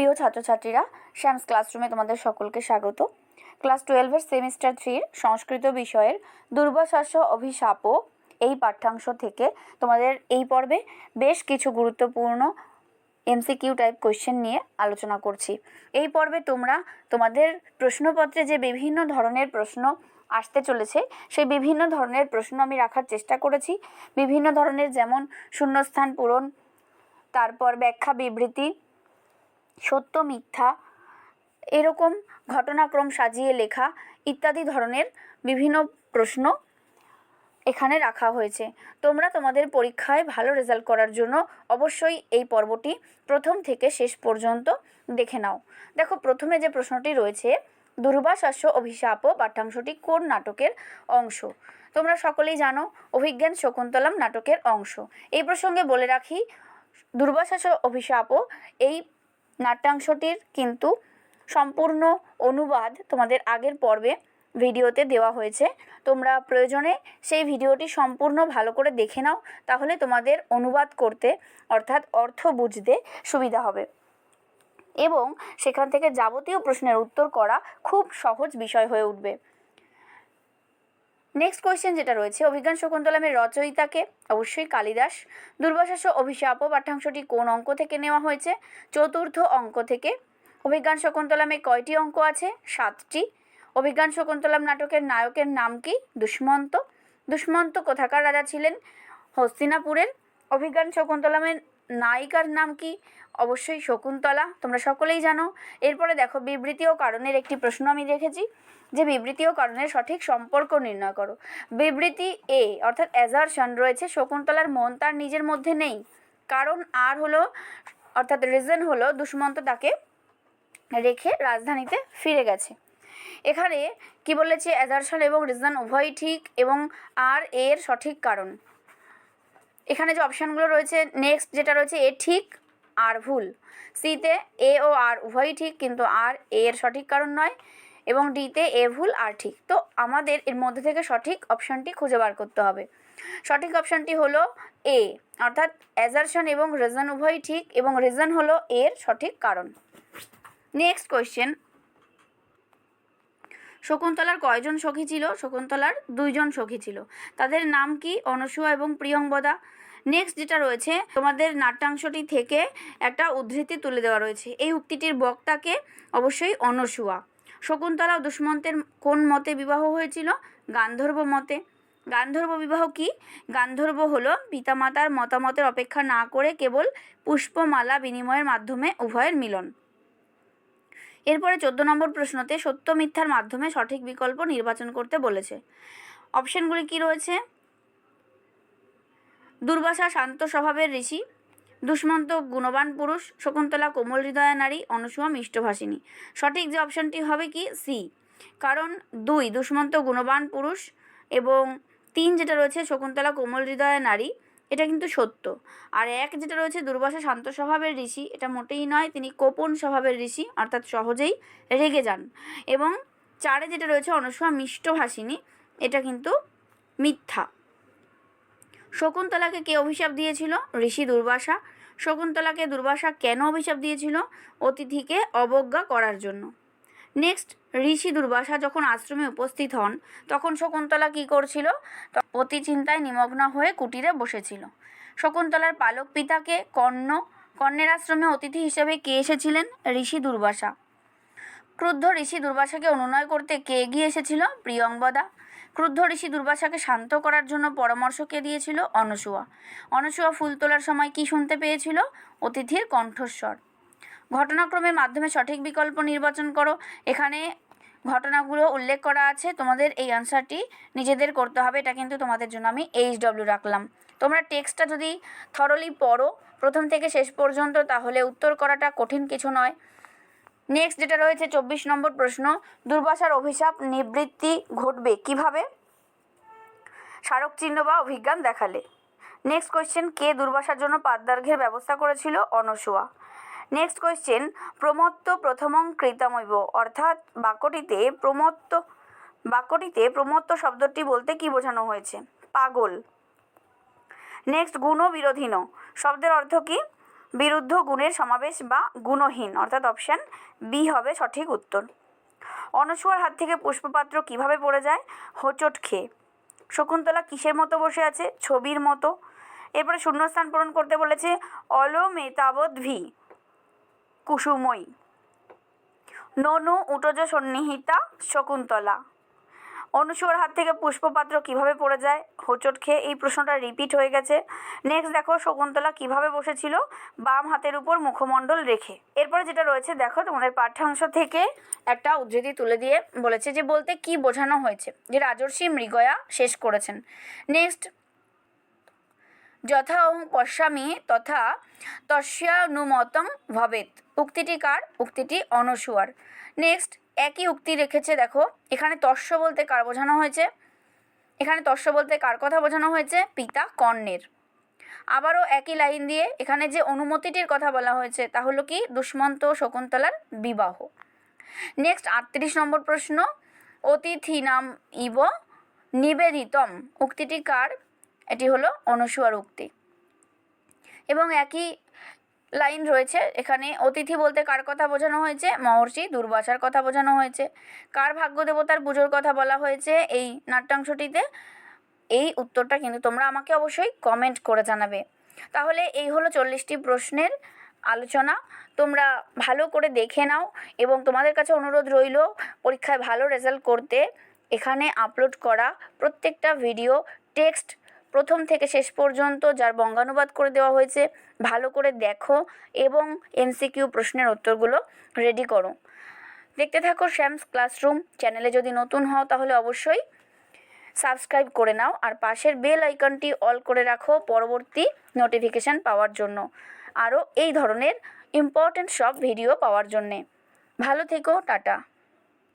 প্রিয় ছাত্রছাত্রীরা, শ্যামস ক্লাসরুমে তোমাদের সকলকে স্বাগত। ক্লাস টুয়েলভের সেমিস্টার থ্রির সংস্কৃত বিষয়ের দুর্বাশাস্য অভিশাপও এই পাঠ্যাংশ থেকে তোমাদের এই পর্বে বেশ কিছু গুরুত্বপূর্ণ এমসিকিউ টাইপ কোয়েশ্চেন নিয়ে আলোচনা করছি। এই পর্বে তোমরা তোমাদের প্রশ্নপত্রে যে বিভিন্ন ধরনের প্রশ্ন আসতে চলেছে, সেই বিভিন্ন ধরনের প্রশ্ন আমি রাখার চেষ্টা করেছি। বিভিন্ন ধরনের যেমন শূন্যস্থান পূরণ, তারপর ব্যাখ্যা বিবৃতি সত্য, মিথ্যা, এরকম ঘটনাক্রম সাজিয়ে লেখা ইত্যাদি ধরনের বিভিন্ন প্রশ্ন এখানে রাখা হয়েছে। তোমরা তোমাদের পরীক্ষায় ভালো রেজাল্ট করার জন্য অবশ্যই এই পর্বটি প্রথম থেকে শেষ পর্যন্ত দেখে নাও। দেখো, প্রথমে যে প্রশ্নটি রয়েছে দুর্বাশাস্য অভিশাপ পাঠ্যাংশটি কোন নাটকের অংশ? তোমরা সকলেই জানো, অভিজ্ঞান শকুন্তলম নাটকের অংশ। এই প্রসঙ্গে বলে রাখি দুর্বাশাস অভিশাপও এই নাট্যাংশটির কিন্তু সম্পূর্ণ অনুবাদ তোমাদের আগের পর্বে ভিডিওতে দেওয়া হয়েছে। তোমরা প্রয়োজনে সেই ভিডিওটি সম্পূর্ণ ভালো করে দেখে নাও, তাহলে তোমাদের অনুবাদ করতে অর্থাৎ অর্থ বুঝতে সুবিধা হবে। এবং সেখান থেকে যাবতীয় প্রশ্নের উত্তর করা খুব সহজ বিষয় হয়ে উঠবে। নেক্সট কোয়েশ্চেন যেটা রয়েছে, অভিজ্ঞান শকুন্তলামের রচয়িতাকে অবশ্যই কালিদাস দুর্বাশাস অভিশাপ পাঠ্যাংশটি কোন অঙ্ক থেকে নেওয়া হয়েছে? চতুর্থ অঙ্ক থেকে অভিজ্ঞান শকুন্তলামে কয়টি অঙ্ক আছে? সাতটি। অভিজ্ঞান শকুন্তলাম নাটকের নায়কের নাম কি? দুষ্মন্ত। দুষ্মন্ত কোথাকার রাজা ছিলেন? হস্তিনাপুরের। অভিজ্ঞান শকুন্তলামের নায়িকার নাম কি? অবশ্যই শকুন্তলা, তোমরা সকলেই জানো। এরপরে দেখো, বিবৃতি ও কারণের একটি প্রশ্ন আমি রেখেছি, যে বিবৃতি ও কারণের সঠিক সম্পর্ক নির্ণয় করো। বিবৃতি এ অর্থাৎ অ্যাজারশন রয়েছে, শকুন্তলার মন তার নিজের মধ্যে নেই। কারণ আর হলো, অর্থাৎ রিজন হলো, দুষ্মন্ত তাকে রেখে রাজধানীতে ফিরে গেছে। এখানে কি বলেছে? অ্যাজারশন এবং রিজন উভয়ই ঠিক এবং আর এর সঠিক কারণ। এখানে যে অপশানগুলো রয়েছে নেক্সট যেটা রয়েছে, এ ঠিক আর ভুল। সিতে এ ও আর উভয়ই ঠিক, কিন্তু আর এ এর সঠিক কারণ নয় এবং ডিতে এ ভুল, আর ঠিক। তো আমাদের এর মধ্যে থেকে সঠিক অপশানটি খুঁজে বার করতে হবে। সঠিক অপশানটি হলো এ, অর্থাৎ অ্যাজারশন এবং রিজন উভয়ই ঠিক এবং রিজন হলো এর সঠিক কারণ। নেক্সট কোয়েশ্চেন শকুন্তলার কয়জন সখী ছিল? শকুন্তলার দুইজন সখী ছিল। তাদের নাম কি? অনসূয়া এবং প্রিয়ংবদা নেক্সট যেটা রয়েছে, তোমাদের নাট্যাংশটি থেকে একটা উদ্ধৃতি তুলে দেওয়া রয়েছে। এই উক্তিটির বক্তাকে অবশ্যই অনসুয়া শকুন্তলা ও দুষ্মন্তের কোন মতে বিবাহ হয়েছিল? গান্ধর্ব মতে। গান্ধর্ব বিবাহ কি? গান্ধর্ব হলো পিতামাতার মতামতের অপেক্ষা না করে কেবল পুষ্পমালা বিনিময়ের মাধ্যমে উভয়ের মিলন। এরপরে চোদ্দ নম্বর প্রশ্নতে সত্য মিথ্যার মাধ্যমে সঠিক বিকল্প নির্বাচন করতে বলেছে। অপশনগুলি কি রয়েছে? দুর্বাসা শান্ত স্বভাবের ঋষি, দুষ্মন্ত গুণবান পুরুষ, শকুন্তলা কোমল হৃদয়া নারী, অনুসুয়া মিষ্টভাষিনী। সঠিক যে অপশনটি হবে কি? সি কারণ দুই, দুষ্মন্ত গুণবান পুরুষ এবং তিন যেটা রয়েছে শকুন্তলা কোমল হৃদয়া নারী, এটা কিন্তু সত্য। আর এক যেটা রয়েছে দুর্বাসা শান্ত স্বভাবের ঋষি, এটা মোটেই নয়, তিনি কোপন স্বভাবের ঋষি, অর্থাৎ সহজেই রেগে যান। এবং চারে যেটা রয়েছে অনসূয়া মিষ্টভাষিনী, এটা কিন্তু মিথ্যা। শকুন্তলাকে কে অভিশাপ দিয়েছিল? ঋষি দুর্বাসা। শকুন্তলাকে দুর্বাসা কেন অভিশাপ দিয়েছিল? অতিথিকে অবজ্ঞা করার জন্য। নেক্সট, ঋষি দুর্বাসা যখন আশ্রমে উপস্থিত হন, তখন শকুন্তলা কী করছিল? অতি চিন্তায় নিমগ্ন হয়ে কুটিরে বসেছিল। শকুন্তলার পালক পিতাকে কর্ণ, কর্ণের আশ্রমে অতিথি হিসেবে কে এসেছিলেন? ঋষি দুর্বাসা। ক্রুদ্ধ ঋষি দুর্বাসাকে অনুনয় করতে কে এগিয়ে এসেছিল? প্রিয়ংবদা ক্রুদ্ধ ঋষি দুর্বাসাকে শান্ত করার জন্য পরামর্শ কে দিয়েছিল? অনসুয়া অনসূয়া ফুল তোলার সময় কি শুনতে পেয়েছিল? অতিথির কণ্ঠস্বর। ঘটনাক্রমের মাধ্যমে সঠিক বিকল্প নির্বাচন করো। এখানে ঘটনাগুলো উল্লেখ করা আছে। তোমাদের এই অ্যান্সারটি নিজেদের করতে হবে। এটা কিন্তু তোমাদের জন্য আমি এইচ ডব্লিউ রাখলাম। তোমরা টেক্সটটা যদি থরলি পড়ো, প্রথম থেকে শেষ পর্যন্ত, তাহলে উত্তর করাটা কঠিন কিছু নয়। নেক্সট যেটা রয়েছে, চব্বিশ নম্বর প্রশ্ন, দুর্বাসার অভিশাপ নিবৃত্তি ঘটবে কীভাবে? স্মারক চিহ্ন বা অভিজ্ঞান দেখালে। নেক্সট কোয়েশ্চেন কে দুর্বাসার জন্য পাদ্যার্ঘের ব্যবস্থা করেছিল? অনসূয়া নেক্সট কোয়েশ্চেন প্রমত্ত প্রথমং কৃতামৈব অর্থাৎ বাক্যটিতে প্রমত্ত বাক্যটিতে প্রমত্ত শব্দটি বলতে কি বোঝানো হয়েছে? পাগল। নেক্সট গুণ বিরোধীন শব্দের অর্থ কি? বিরুদ্ধ গুণের সমাবেশ বা গুণহীন, অর্থাৎ অপশান বি হবে সঠিক উত্তর। অনস্বর হাত থেকে পুষ্পপাত্র কীভাবে পড়ে যায়? হোঁচট খেয়ে। শকুন্তলা কিসের মতো বসে আছে? ছবির মতো। এরপরে শূন্যস্থান পূরণ করতে বলেছে অলমেতাবৎ ভি, কুসুময়ী। ননু উটজ সন্নিহিতা, শকুন্তলা। অনুসুয়ার হাত থেকে পুষ্পপাত্র কীভাবে পড়ে যায়? হোঁচট খেয়ে এই প্রশ্নটা রিপিট হয়ে গেছে। নেক্সট দেখো শকুন্তলা কীভাবে বসেছিল? বাম হাতের উপর মুখমণ্ডল রেখে। এরপরে যেটা রয়েছে, দেখো তোমাদের পাঠ্যাংশ থেকে একটা উদ্ধৃতি তুলে দিয়ে বলেছে যে, বলতে কি বোঝানো হয়েছে? যে রাজর্ষি মৃগয়া শেষ করেছেন। নেক্সট যথা পশ্যামি তথা তস্যানুমতং ভবেত উক্তিটি কার? উক্তিটি অনসুয়ার নেক্সট একই উক্তি রেখেছে, দেখো, এখানে তস্য বলতে কার বোঝানো হয়েছে? এখানে তস্য বলতে কার কথা বোঝানো হয়েছে? পিতা কর্ণের। আবারও একই লাইন দিয়ে এখানে যে অনুমতিটির কথা বলা হয়েছে, তা হলো কি? দুষ্মন্ত শকুন্তলার বিবাহ। নেক্সট আটত্রিশ নম্বর প্রশ্ন অতিথি নাম ইব নিবেদিতম। উক্তিটি কার? এটি হলো অনুসুয়ার উক্তি। এবং একই লাইন রয়েছে, এখানে অতিথি বলতে কার কথা বোঝানো হয়েছে? মহর্ষি, দুর্বাসার কথা বোঝানো হয়েছে। কার ভাগ্য দেবতার পুজোর কথা বলা হয়েছে এই নাট্যাংশটিতে? এই উত্তরটা কিন্তু তোমরা আমাকে অবশ্যই কমেন্ট করে জানাবে। তাহলে এই হলো চল্লিশটি প্রশ্নের আলোচনা। তোমরা ভালো করে দেখে নাও এবং তোমাদের কাছে অনুরোধ রইল পরীক্ষায় ভালো রেজাল্ট করতে। এখানে আপলোড করা প্রত্যেকটা ভিডিও টেক্সট প্রথম থেকে শেষ পর্যন্ত যার বঙ্গানুবাদ করে দেওয়া হয়েছে, ভালো করে দেখো এবং এমসিকিউ প্রশ্নের উত্তরগুলো রেডি করো। দেখতে থাকো শ্যামস ক্লাসরুম চ্যানেলে যদি নতুন হও তাহলে অবশ্যই সাবস্ক্রাইব করে নাও আর পাশের বেল আইকনটি অল করে রাখো পরবর্তী নোটিফিকেশান পাওয়ার জন্য। আরও এই ধরনের ইম্পর্ট্যান্ট সব ভিডিও পাওয়ার জন্যে। ভালো থেকো, টাটা।